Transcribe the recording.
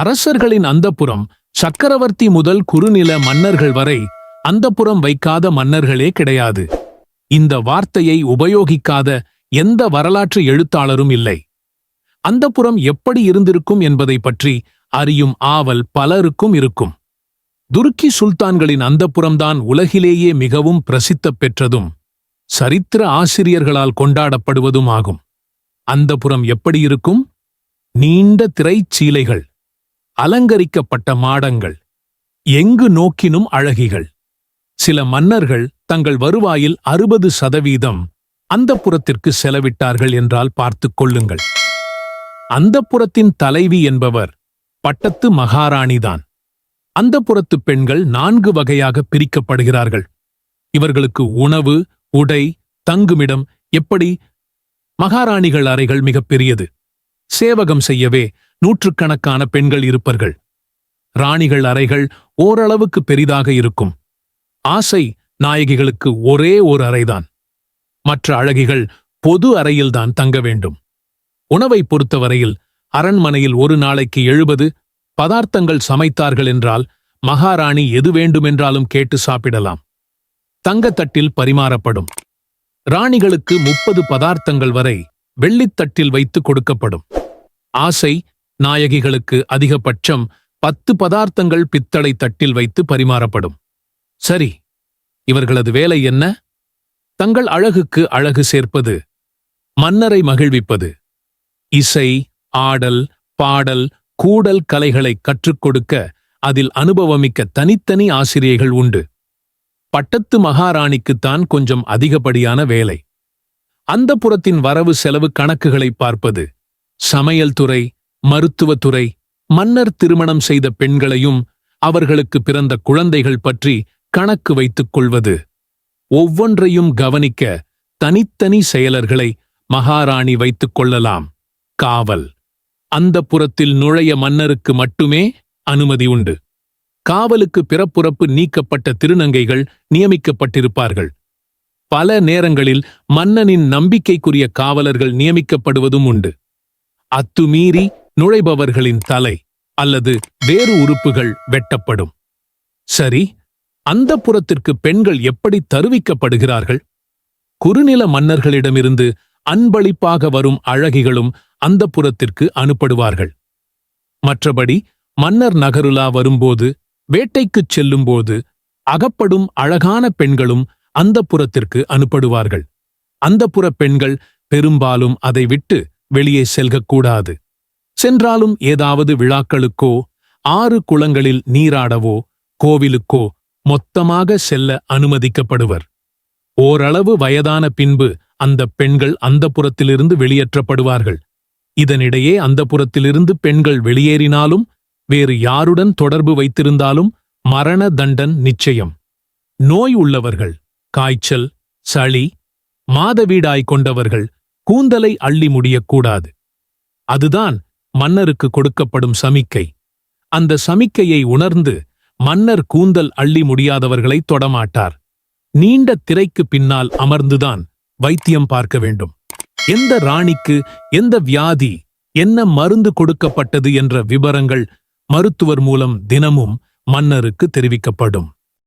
அரசர்களின் அந்தப்புறம் சக்கரவர்த்தி முதல் குறுநில மன்னர்கள் வரை அந்தப்புறம் வைக்காத மன்னர்களே கிடையாது. இந்த வார்த்தையை உபயோகிக்காத எந்த வரலாற்று எழுத்தாளரும் இல்லை. அந்தப்புறம் எப்படி இருந்திருக்கும் என்பதை பற்றி அறியும் ஆவல் பலருக்கும் இருக்கும். துருக்கி சுல்தான்களின் அந்தப்புறம்தான் உலகிலேயே மிகவும் பிரசித்த பெற்றதும் சரித்திர ஆசிரியர்களால் கொண்டாடப்படுவதும் ஆகும். அந்தப்புறம் எப்படி இருக்கும்? நீண்ட திரைச்சீலைகள் அலங்கரிக்கப்பட்ட மாடங்கள் எங்கு நோக்கினும் அழகிகள். சில மன்னர்கள் தங்கள் வருவாயில் அறுபது சதவீதம் அந்த புறத்திற்கு செலவிட்டார்கள் என்றால் பார்த்துக் கொள்ளுங்கள். அந்தப்புறத்தின் தலைவி என்பவர் பட்டத்து மகாராணிதான். அந்தப்புறத்து பெண்கள் நான்கு வகையாக பிரிக்கப்படுகிறார்கள். இவர்களுக்கு உணவு உடை தங்குமிடம் எப்படி? மகாராணிகள் அறைகள் மிகப்பெரியது சேவகம் செய்யவே நூற்றுக்கணக்கான பெண்கள் இருப்பர்கள். ராணிகள் அறைகள் ஓரளவுக்கு பெரிதாக இருக்கும். ஆசை நாயகிகளுக்கு ஒரே ஒரு அறைதான். மற்ற அழகிகள் பொது அறையில்தான் தங்க வேண்டும். உணவை பொறுத்தவரையில் அரண்மனையில் ஒரு நாளைக்கு எழுபது பதார்த்தங்கள் சமைத்தார்கள் என்றால் மகாராணி எது வேண்டுமென்றாலும் கேட்டு சாப்பிடலாம். தங்கத்தட்டில் பரிமாறப்படும். ராணிகளுக்கு முப்பது பதார்த்தங்கள் வரை வெள்ளித்தட்டில் வைத்து கொடுக்கப்படும். ஆசை நாயகிகளுக்கு அதிகபட்சம் பத்து பதார்த்தங்கள் பித்தளை தட்டில் வைத்து பரிமாறப்படும். சரி இவர்களது வேலை என்ன? தங்கள் அழகுக்கு அழகு சேர்ப்பது மன்னரை மகிழ்விப்பது இசை ஆடல் பாடல் கூடல் கலைகளை கற்றுக் கொடுக்க அதில் அனுபவமிக்க தனித்தனி ஆசிரியர்கள் உண்டு. பட்டத்து மகாராணிக்குத்தான் கொஞ்சம் அதிகப்படியான வேலை. அந்த புறத்தின் வரவு செலவு கணக்குகளை பார்ப்பது சமையல் துறை மருத்துவத்துறை மன்னர் திருமணம் செய்த பெண்களையும் அவர்களுக்கு பிறந்த குழந்தைகள் பற்றி கணக்கு வைத்துக் கொள்வது. ஒவ்வொன்றையும் கவனிக்க தனித்தனி செயலர்களை மகாராணி வைத்துக் கொள்ளலாம். காவல். அந்த புறத்தில் நுழைய மன்னருக்கு மட்டுமே அனுமதி உண்டு. காவலுக்கு பிறப்புறப்பு நீக்கப்பட்ட திருநங்கைகள் நியமிக்கப்பட்டிருப்பார்கள். பல நேரங்களில் மன்னனின் நம்பிக்கைக்குரிய காவலர்கள் நியமிக்கப்படுவதும் உண்டு. அத்துமீறி நுழைபவர்களின் தலை அல்லது வேறு உறுப்புகள் வெட்டப்படும். சரி அந்த புறத்திற்கு பெண்கள் எப்படி தருவிக்கப்படுகிறார்கள்? குறுநில மன்னர்களிடமிருந்து அன்பளிப்பாக வரும் அழகிகளும் அந்த புறத்திற்கு அனுப்படுவார்கள். மற்றபடி மன்னர் நகருலா வரும்போது வேட்டைக்குச் செல்லும்போது அகப்படும் அழகான பெண்களும் அந்த புறத்திற்கு அனுப்படுவார்கள். அந்த பெண்கள் பெரும்பாலும் அதை விட்டு வெளியே செல்கக்கூடாது. சென்றாலும் ஏதாவது விழாக்களுக்கோ ஆறு குளங்களில் நீராடவோ கோவிலுக்கோ மொத்தமாக செல்ல அனுமதிக்கப்படுவர். ஓரளவு வயதான பின்பு அந்த பெண்கள் அந்தப்புறத்திலிருந்து வெளியேற்றப்படுவார்கள். இதனிடையே அந்தப்புறத்திலிருந்து பெண்கள் வெளியேறினாலும் வேறு யாருடன் தொடர்பு வைத்திருந்தாலும் மரண தண்டன் நிச்சயம். நோய் உள்ளவர்கள் காய்ச்சல் சளி மாதவீடாய் கொண்டவர்கள் கூந்தலை அள்ளி முடியக்கூடாது. அதுதான் மன்னருக்கு கொடுக்கப்படும் சமிக்கை. அந்த சமிக்கையை உணர்ந்து மன்னர் கூந்தல் அள்ளி முடியாதவர்களை தொடமாட்டார். நீண்ட திரைக்கு பின்னால் அமர்ந்துதான் வைத்தியம் பார்க்க வேண்டும். எந்த ராணிக்கு எந்த வியாதி என்ன மருந்து கொடுக்கப்பட்டது என்ற விபரங்கள் மருத்துவர் மூலம் தினமும் மன்னருக்கு தெரிவிக்கப்படும்.